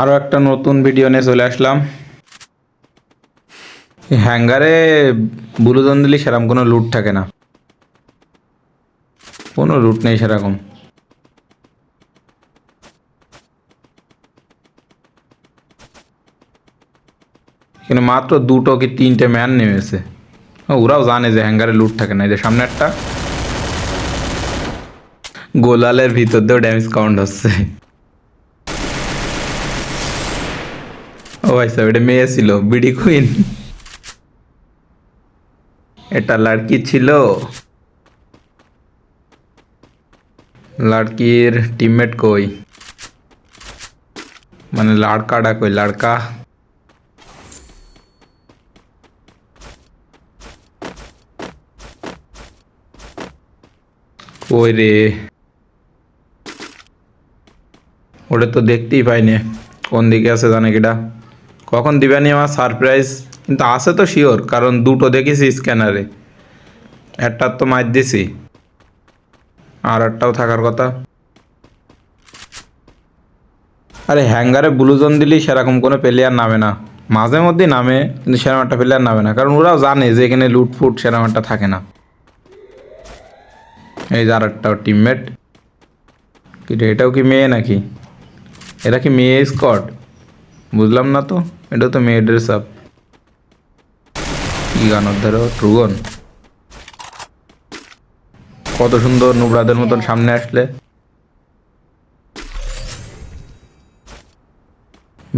আরও একটা নতুন ভিডিও নিয়ে চলে আসলাম। হ্যাঙ্গারে বুলুদন দিলে সেরকম কোনো লুট থাকে না। কোনো লুট নেই সেরকম। এখানে মাত্র দুটো কি তিনটে ম্যান নেমেছে। ওরাও জানে যে হ্যাঙ্গারে লুট থাকে না। এই যে সামনে একটা। গোলালের ভিতর দিয়েও ড্যামেজ কাউন্ট হচ্ছে। ভাই সাহেব মেয়ে ছিল, বিডি কুইন এটা ছিল। টিমমেট কই? মানে কই কই রে? ওটা তো দেখতেই পাইনি। কোন দিকে আছে জানে কিটা কখন দিবানি আমার সারপ্রাইজ কিন্তু আছে তো শিওর কারণ দুটো দেখেছি স্ক্যানারে একটার তো মার দিছি। আর একটাও থাকার কথা। আরে হ্যাঙ্গারে ব্লুজন দিলেই সেরকম কোনো প্লেয়ার নামে না। মাঝে মধ্যেই নামে, কিন্তু সেরকম একটা প্লেয়ার নামে না। কারণ ওরাও জানে যে এখানে লুটফুট সেরকম একটা থাকে না। এই যে আর একটা টিমমেট এটাও কি মেয়ে নাকি? এরা কি মেয়ে স্কট বুঝলাম না তো? এটা তো মেয়ে ড্রেস আপ কি গান ধরো? ট্রুগন কত সুন্দর নুবরাদের মতন সামনে আসলে।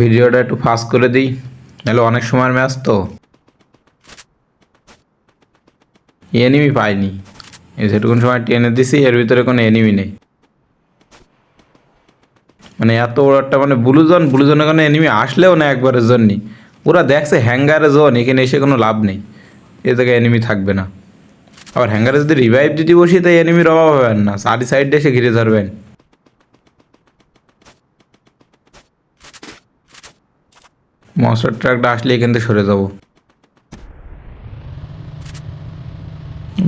ভিডিওটা একটু ফাস্ট করে দিই, নাহলে অনেক সময় ম্যাচ তো। এনিমি পাইনি। এই যেটুকুন সময় টেনে দিছি, এর ভিতরে কোনো এনিমি নেই। মানে এত একটা মানে ব্লুজন, ব্লুজনের কোনো এনিমি আসলেও না একবারের জন্যই। ওরা দেখছে হ্যাঙ্গারে জোন এখানে এসে কোনো লাভ নেই। এ জায়গায় এনিমি থাকবে না। আবার হ্যাঙ্গারে যদি রিভাইভ যদি বসি তাই এনিমির অভাব হবেন না। চারি সাইডে এসে ঘিরে ধরবেন। মশার ট্রাকটা আসলে এখান থেকে সরে যাব।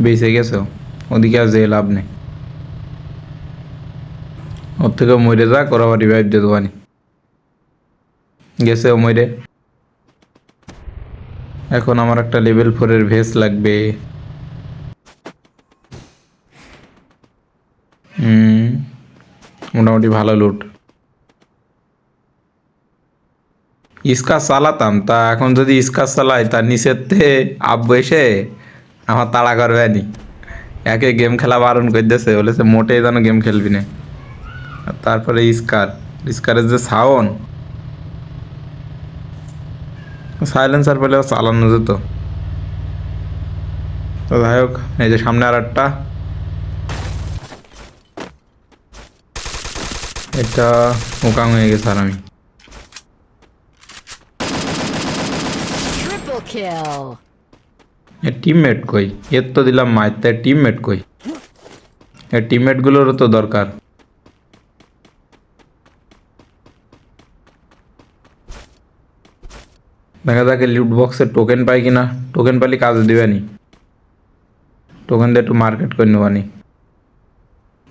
বেঁচে গেছো ওদিকে আর যেয়ে লাভ নেই। ওর থেকে মরে যাক ওরা আবার রিভাইভ দিয়ে দেবানি গেছে ও মরে এখন আমার একটা লেভেল ফোরের ভেস লাগবে। হুম, মোটামুটি ভালো লুট ইস্কা চালাতাম, তা এখন যদি ইস্কা চালাই তার নিচের তে আব্বু এসে আমার তাড়া করবে নি। একে গেম খেলা বারণ করে দিয়েছে বলেছে মোটেই যেন গেম খেলবি না। তারপরে স্কার স্কারের যে সাউন্ড সাইলেন্সার পেলে চালানো যেত। তো যাই হোক এই যে সামনে আর একটা এটা মোকাং হয়ে গেছে আর আমি. টিমমেট কই? এর তো দিলাম মাইতে টিমমেট কই? এর টিমমেটগুলোরও তো দরকার। দেখা যাকে লুট বক্সের টোকেন পাই কিনা। টোকেন পাইলে কাজে দিবেনি। টোকেন দিয়ে একটু মার্কেট করে নেবানি।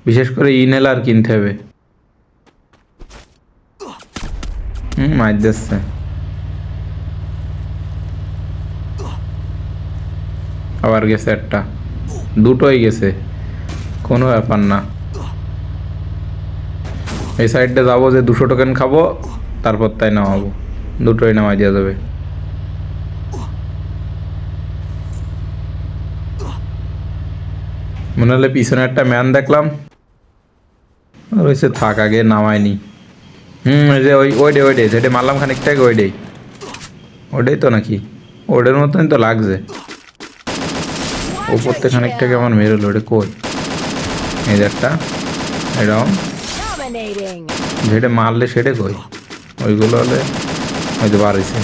বিশেষ করে ইনহেলার কিনতে হবে। হুম, মাইর দিচ্ছে। আবার গেছে একটা। দুটোই গেছে। কোনো ব্যাপার না। এই সাইডে যাব যে দুশো টোকেন খাব, তারপর তাই নামাবো দুটোই নামাই দেওয়া যাবে। মনে হলে পিছনে একটা ম্যান দেখলাম। ওইসে থাক আগে, নামায়নি। হুম ওই যে ওই ওইডে ওইডে যেটা মারলাম খানিকটাকে ওইডেই ওটাই তো নাকি? ওটার মতনই তো লাগছে। ওপর থেকে খানিকটাকে আমার মেরে লোডে কই? এই একটা এরকম যেটা মারলে সেটা কই? ওইগুলো হলে হয়তো বাড়াইছে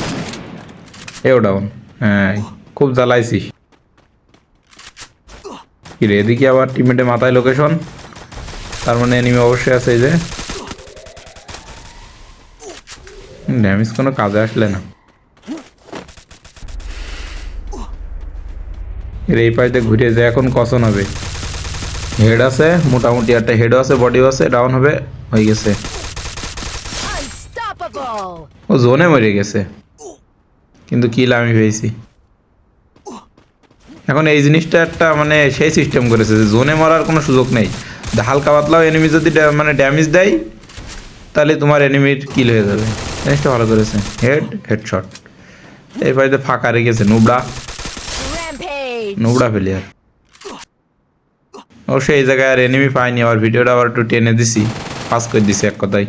এও ডাউন হ্যাঁ খুব জ্বালাইছিস কি রে এদিকে আবার টিমেটে মাথায় লোকেশন তার মানে এনিমি অবশ্যই আছে এই যে। ড্যামেজ কোনো কাজে আসলে না। এর এই পাশে ঘুরে যায় এখন কসন হবে। হেড আছে মোটামুটি একটা হেডও আছে বডিও আছে ডাউন হবে হয়ে গেছে। ও জোনে মরে গেছে। কিন্তু কিল আমি পেয়েছি। এখন এই জিনিসটা একটা মানে সেই সিস্টেম করেছে যে জোনে মরার কোনো সুযোগ নেই। হালকা পাতলাও এনিমি যদি মানে ড্যামেজ দেয় তাহলে তোমার এনিমির কিল হয়ে যাবে। জিনিসটা ভালো করেছে। হেড হেডশট এই বাড়িতে ফাঁকা রেখেছে নুবড়া। নুবড়া প্লেয়ার অবশ্যই এই জায়গায় আর এনিমি পাইনি আবার ভিডিওটা আবার একটু টেনে দিছি। পাস করে দিছি এক কথায়।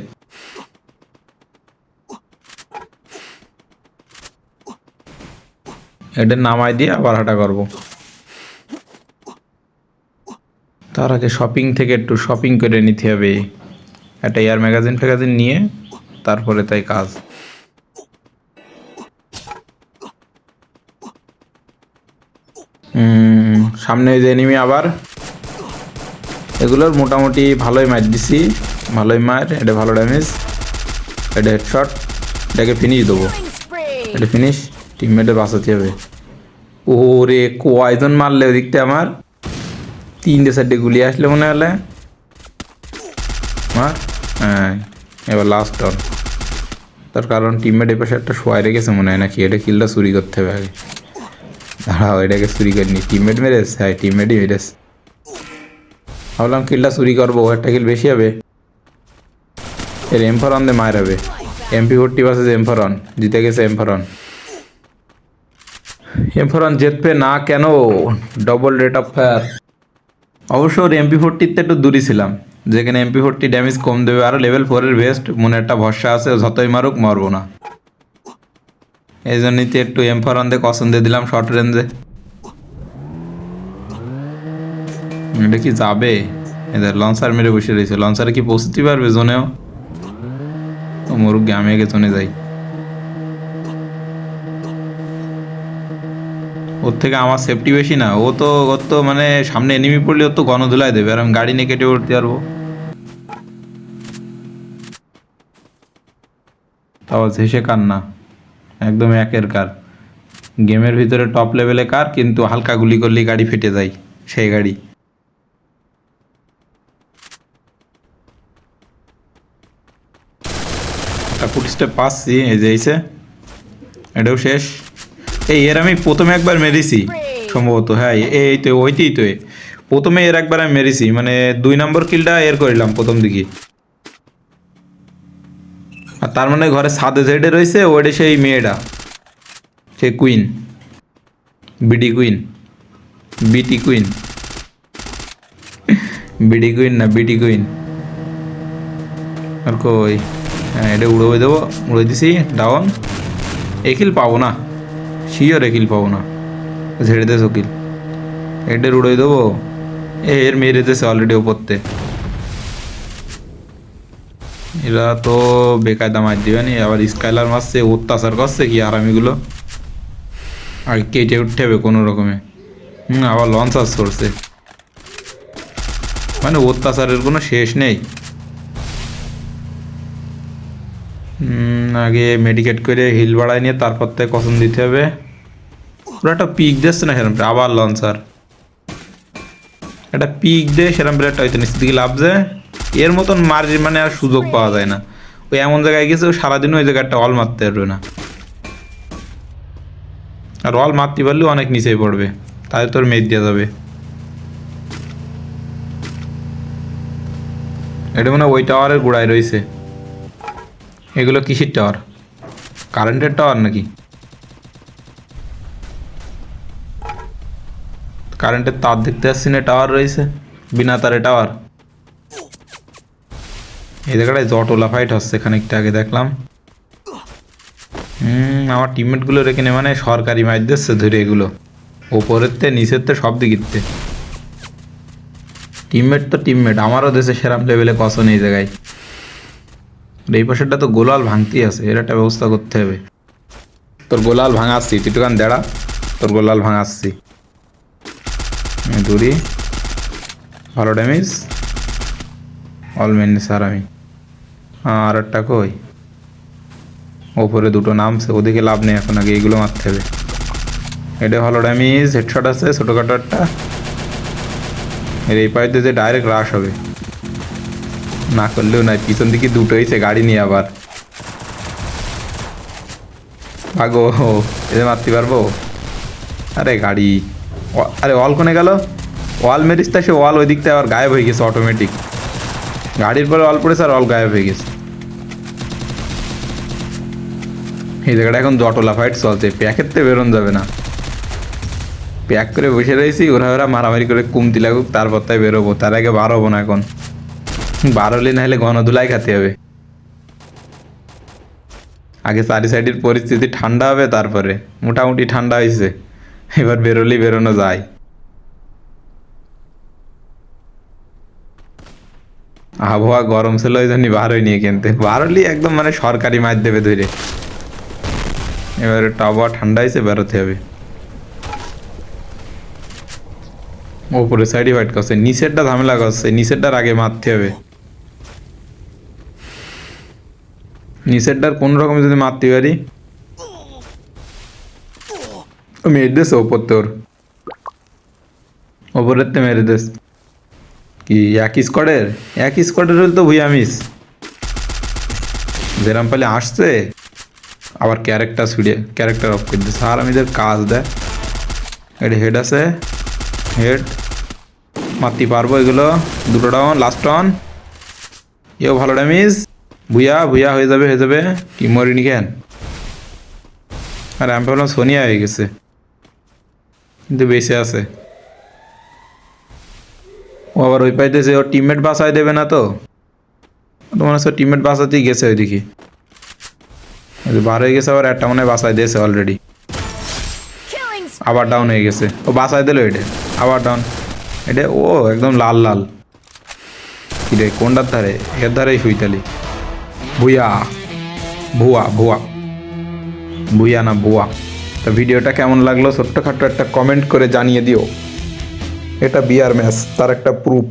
এটা নামাই দিয়ে আবার হাঁটা করব। তার আগে শপিং থেকে একটু শপিং করে নিতে হবে। একটা এয়ার ম্যাগাজিন ফ্যাগাজিন নিয়ে তারপরে তাই কাজ। সামনে যে এনিমি আবার। এগুলোর মোটামুটি ভালোই মার দিছি। ভালোই মার এটা ভালো ড্যামেজ এটা হেডশট এটাকে ফিনিশ দেবো. এটা ফিনিশ টিমমেটে বাঁচাতে হবে। ওরে কয়জন মারলে ওদিকটা আমার? তিনটে চারটে গুলি আসলে মনে হলে। মার হ্যাঁ এবার লাস্ট টন তার কারণ টিমমেট এই পাশে একটা শোয়াই রেখেছে মনে হয় নাকি, এটা কিলটা চুরি করতে হবে আগে। দাঁড়াও, এটাকে চুরি করিনি টিমমেট মেরেছ? হ্যাঁ টিমমেটই মেরেছ। ভাবলাম কিলটা চুরি করব একটা কিল বেশি হবে। এর এমফরন দিয়ে মায়ের হবে। এমপি ফোরটি বাসে এমফরন জিতে গেছে এমফরন এমফরন জিতবে না কেন? ডবল রেট অফ ফায়ার অবশ্য ওর এমপি ফোরটিতে একটু দূরই ছিলাম। যেখানে এমপি ফোরটি ড্যামেজ কম দেবে আরও লেভেল ফোরের বেস্ট মনে একটা ভরসা আছে যতই মারুক মারবো না। এই জন্যই তো একটু এমফরন দিয়ে কসন দিয়ে দিলাম শর্ট রেঞ্জে এটা কি যাবে? এদের লঞ্চার মেরে বসে রয়েছে লঞ্চারে কি পৌঁছতে পারবে জোনেও? ও মরুক গে আমি আগে জোনে যাই। ওর থেকে আমার সেফটি বেশি না। ও তো, ওর তো মানে সামনে এনিমি পড়লে ওর তো গণধুলায় দেবে আর আমি গাড়ি নিয়ে কেটে উঠতে পারব। তাও হেসে কার না? একদম একের কার। গেমের ভিতরে টপ লেভেলে কার, কিন্তু হালকা গুলি করলেই গাড়ি ফেটে যায়, সেই গাড়ি। একটা পাচ্ছি, এই যে এইছে এটাও শেষ। এই, এর আমি প্রথমে একবার মেরেছি, সম্ভবত হ্যাঁ এই তো, ওইতেই তো। প্রথমে এর একবার আমি মেরেছি মানে দুই নম্বর কিলটা এর করিলাম প্রথম দিকে। আর তার মানে ঘরে সাদে সাইডে রয়েছে ওইটা সেই মেয়েটা, সে queen B D queen B T queen B D queen না, বিটি কুইন আর কই হ্যাঁ এটা উড়ে দেবো উড়ে দিছি ডাউন একিল পাবো না। শিওর একিল পাবো না ঝেড়ে দেছো কিল এটার উড়ে দেবো এর মেরে দিয়েছে অলরেডি ওপরতে এরা তো বেকায়দা মার দিবে নি আবার স্কাইলার মারছে অত্যাচার করছে কি আরামিগুলো আর কেটে উঠতে হবে কোনো রকমে হুম আবার লঞ্চ আস করছে মানে অত্যাচারের কোনো শেষ নেই আগে মেডিকেট করে হিল বাড়াই নিয়ে তারপর থেকে কসম দিতে হবে পুরো একটা পিক দিচ্ছে না সেরকম আবার লঞ্চার একটা পিক দিয়ে সেরকম একটা হয়তো নিচের দিকে লাভছে এর মতন মার মানে আর সুযোগ পাওয়া যায় না। ওই এমন জায়গায় গেছে, ও সারাদিন ওই একটা অল মারতে পারবে না। আর অল মারতে পারলেও অনেক নিচেই পড়বে। তাহলে তোর মেদ দেওয়া যাবে। এটা মনে হয় ওই টাওয়ারের গোড়ায় রয়েছে। এগুলো কিসের টাওয়ার কারেন্টের টাওয়ার নাকি? কারেন্টের তার দেখতে পাচ্ছি না টাওয়ার রয়েছে, বিনা তারে টাওয়ার এই জায়গাটায় জটোলা ফাইট হচ্ছে খানিকটা আগে দেখলাম। হুম আমার টিমমেটগুলো রেখে মানে সরকারি মাইর দিচ্ছে ধরে এগুলো। ওপরের তে, নিচের তে, সব দিকিতে টিমমেট তো টিমমেট আমারও দেশে সেরাম লেভেলে কসন এই জায়গায়। এই পাশেরটা তো গোলাল ভাঙতেই আছে, এর একটা ব্যবস্থা করতে হবে। তোর গোলাল ভাঙাচ্ছি, তুই দোকান দেড়া, তোর গোলাল ভাঙাচ্ছি। দূরি ভালো ড্যামেজ অল মেন স্যার আমি। আর একটা কই? ওপরে দুটো নামছে, ওদিকে লাভ নেই এখন, আগে এগুলো মারতে হবে। এটা ভালো ড্যামেজ হেডশট আছে, ছোটোখাটো একটা। এর এই পাইতে যে ডাইরেক্ট রাশ হবে। না করলেও নয়, পিছন দিকে দুটো হয়েছে গাড়ি নিয়ে আবার। ভাগো, এদের মারতে পারব? আরে গাড়ি। আরে অল কোনে গেল? ওয়াল মেরিস তা সে ওয়াল ওই দিকটা আবার গায়েব হয়ে গেছে অটোমেটিক গাড়ির পরে অল পড়েছে আর অল গায়েব হয়ে গেছে। এই জায়গাটা এখন জটলা ফাইট চলছে প্যাকের তো বেরোন যাবে না। প্যাক করে বসে রয়েছি, ওরা ওরা মারামারি করে কুমতি লাগুক, তারপর তাই বেরোবো। তার আগে বার হব না এখন। বার হলে না হলে ঘন ধুলাই খাতে হবে। আগে চারি সাইডের পরিস্থিতি ঠান্ডা হবে, তারপরে মোটামুটি ঠান্ডা হয়েছে এবার বেরোলেই বেরোনো যায়। আবহাওয়া গরম ছিল ওই জন্যই বার হয়নি কিনতে। বার একদম মানে সরকারি মাছ দেবে ধরে এবারে একটু আবহাওয়া ঠান্ডা হয়েছে বেরোতে হবে। ওপরে সাইডে হোয়াইট করছে, নিচেরটা ঝামেলা করছে, নিচেরটার আগে মারতে হবে। নিচেরটার কোন রকম যদি মারতে পারি ও মেরে দিস ওপর তোর ওপরের তে মেরে দিস কি, এক স্কোয়াডের এক স্কোয়াডের হলে তো ভুইয়া মিস। যেরাম পালে আসছে, আবার ক্যারেক্টার ছুড়ে ক্যারেক্টার অফ করে দিচ্ছে আর আমি কাজ দেয় এটা হেড আছে। হেড মারতে পারব এগুলো। দুটো ডাউন লাস্ট অন এও ভালো ড্যামেজ ভুইয়া ভুইয়া হয়ে যাবে হয়ে যাবে। কি মরিনি কেন? আর আমি ভাবলাম সোনিয়া হয়ে গেছে। কিন্তু বেঁচে আছে। ও আবার ওই পাইতেছে ওর টিমমেট বাসায় দেবে না তো? তোমার হচ্ছে টিমমেট বাসাতেই গেছে ওইদিকে। বার হয়ে গেছে আবার একটা মনে বাসায় দিয়েছে অলরেডি আবার ডাউন হয়ে গেছে। ও বাসায় দিল এটা। আবার ডাউন এটা ও একদম লাল লাল। কিরে কোনটার ধারে? এর ধারেই শুইতালি ভুয়া। ভুয়া ভুয়া। ভুয়া না ভুয়া। তা ভিডিওটা কেমন লাগল? ছোট্টখাট্ট একটা কমেন্ট করে জানিয়ে দিও। এটা বিয়ার ম্যাচ তার একটা প্রুফ